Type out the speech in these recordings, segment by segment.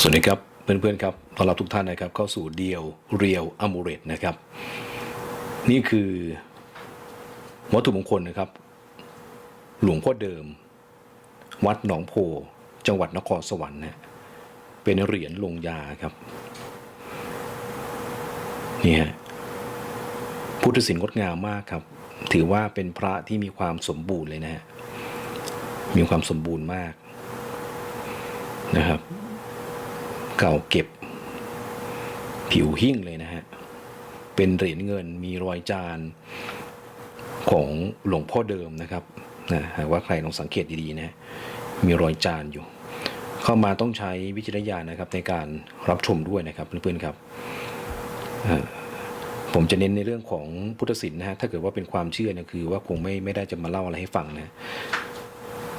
สวัสดีครับเพื่อนๆครับต้อนรับทุกท่านนะครับเข้าสู่เดียวเรียวอมูเรตนะครับ นี่คือวัตถุมงคลนะครับ หลวงพ่อเดิม วัดหนองโพจังหวัดนครสวรรค์นะเป็นเหรียญลงยาครับนี่ฮะพุทธศิลป์งดงามมากครับ ถือว่าเป็นพระที่มีความสมบูรณ์เลยนะฮะมีความสมบูรณ์มากนะครับ เก่าเก็บ ผิวหิ้งเลยนะฮะ เป็นเหรียญเงินมีรอยจานของหลวงพ่อเดิมนะครับนะหากว่าใครลองสังเกตดีๆนะ มีรอยจานอยู่ เข้ามาต้องใช้วิจารณญาณนะครับในการรับชมด้วยนะครับเพื่อนๆครับผมจะเน้นในเรื่องของพุทธศิลป์นะฮะถ้าเกิดว่าเป็นความเชื่อเนะคือว่าคงไม่ไม่ได้จะมาเล่าอะไรให้ฟังนะ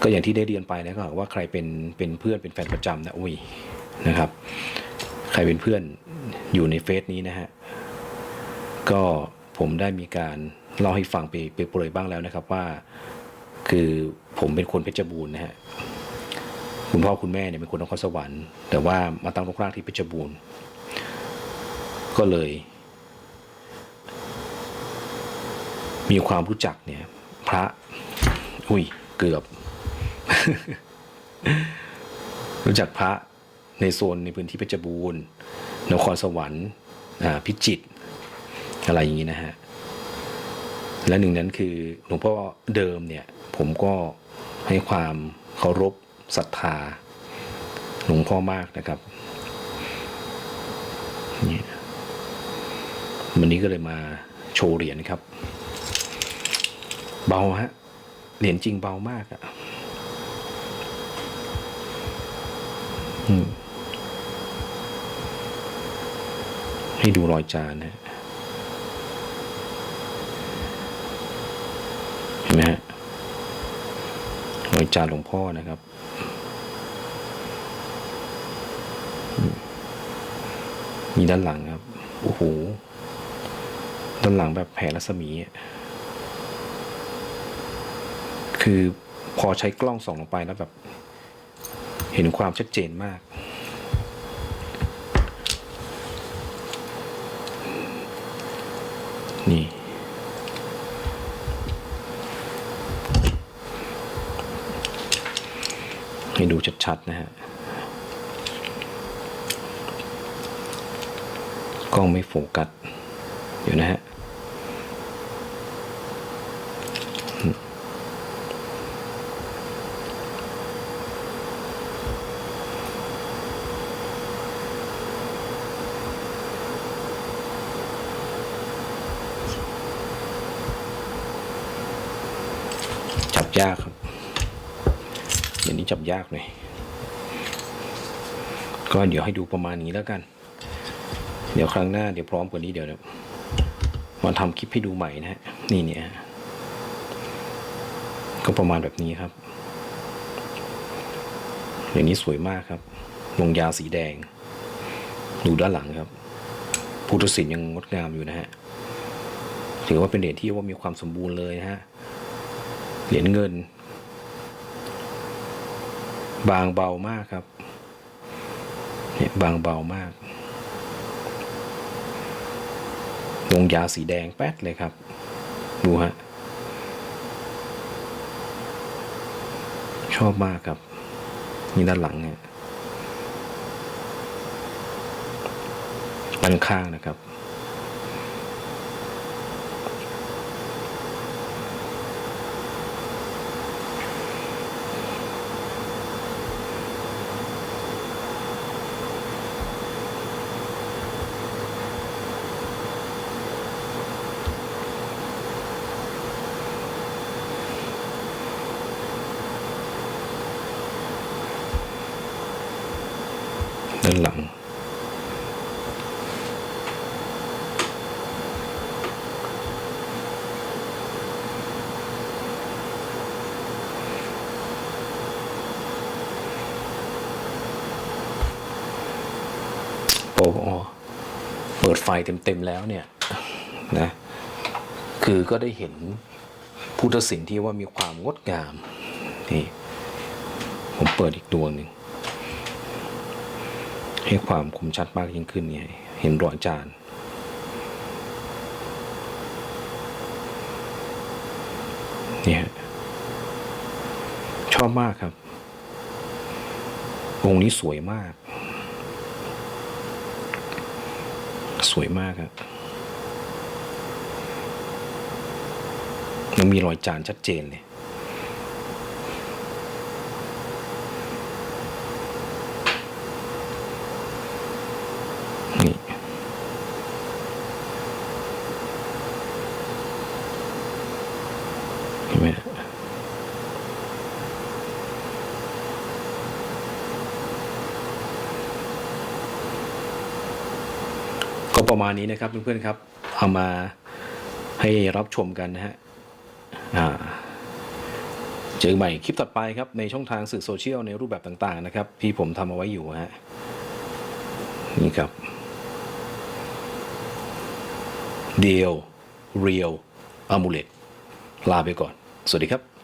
ก็อย่างที่ได้เรียนไปนะก็หากว่าใครเป็นเป็นเพื่อนเป็นแฟนประจำนะอุ้ย นะครับ ใครเป็นเพื่อนอยู่ในเฟซนี้นะฮะ ก็ผมได้มีการเล่าให้ฟังไปไปโปรยบ้างแล้วนะครับว่า คือผมเป็นคนเพชรบูรณ์นะฮะคุณพ่อคุณแม่เนี่ยเป็นคนนครสวรรค์แต่ว่ามาตั้งรกรากที่เพชรบูรณ์ ก็เลย มีความรู้จักเนี่ย พระ อุ้ยเกือบ รู้จักพระ ในโซนในพื้นที่เพชรบูรณ์นครสวรรค์พิจิตรอะไรอย่างนี้นะฮะและหนึ่งนั้นคือหลวงพ่อเดิมเนี่ยผมก็ให้ความเคารพศรัทธาหลวงพ่อมากนะครับนี่วันนี้ก็เลยมาโชว์เหรียญครับ เบาฮะเหรียญจริงเบามากอะ อืม ให้ดูรอยจานนะเห็นไหมฮะรอยจานหลวงพ่อนะครับมีด้านหลังครับ โอ้โห ด้านหลังแบบแผ่รัศมี คือพอใช้กล้องส่องลงไปแล้วแบบ เห็นความชัดเจนมาก นี่ ให้ดูชัด ๆ นะฮะ กล้องไม่โฟกัส อยู่นะฮะ ยากครับเดี๋ยวนี้จับยากเลยก็เดี๋ยวให้ดูประมาณนี้แล้วกัน เดี๋ยวครั้งหน้าเดี๋ยวพร้อมกว่านี้เดี๋ยวเดี๋ยวมาทำคลิปให้ดูใหม่นะฮะนี่เนี่ยก็ประมาณแบบนี้ครับ อย่างนี้สวยมากครับ ลงยาสีแดง ดูด้านหลังครับพุทธศิลป์ยังงดงามอยู่นะฮะถือว่าเป็นเหรียญที่ว่ามีความสมบูรณ์เลยนะฮะ เหรียญเงิน บางเบามากครับเนี่ยบางเบามาก ลงยาสีแดงแป๊ดเลยครับ ดูฮะ ชอบมากครับนี่ด้านหลังเนี่ยด้านข้างนะครับ ด้านหลังโอ้โหเปิดไฟเต็ม ๆ แล้วเนี่ยนะคือก็ได้เห็นพุทธศิลป์ที่ว่ามีความงดงามนี่ผมเปิดอีกดวงหนึ่ง ให้ความคมชัดมากยิ่งขึ้นไงเห็นรอยจานเนี่ยชอบมากครับ องค์นี้สวยมาก สวยมากครับยังมีรอยจานชัดเจนเลย นี่ เห็นไหมก็ประมาณนี้นะครับเพื่อนๆครับ เอามาให้รับชมกันนะฮะเจอกันใหม่คลิปถัดไปครับในช่องทางสื่อโซเชียลในรูปแบบต่างๆนะครับ ที่ผมทำเอาไว้อยู่ฮะนี่ครับ เดียวเรียวอมูเลต ลาไปก่อน สวัสดีครับ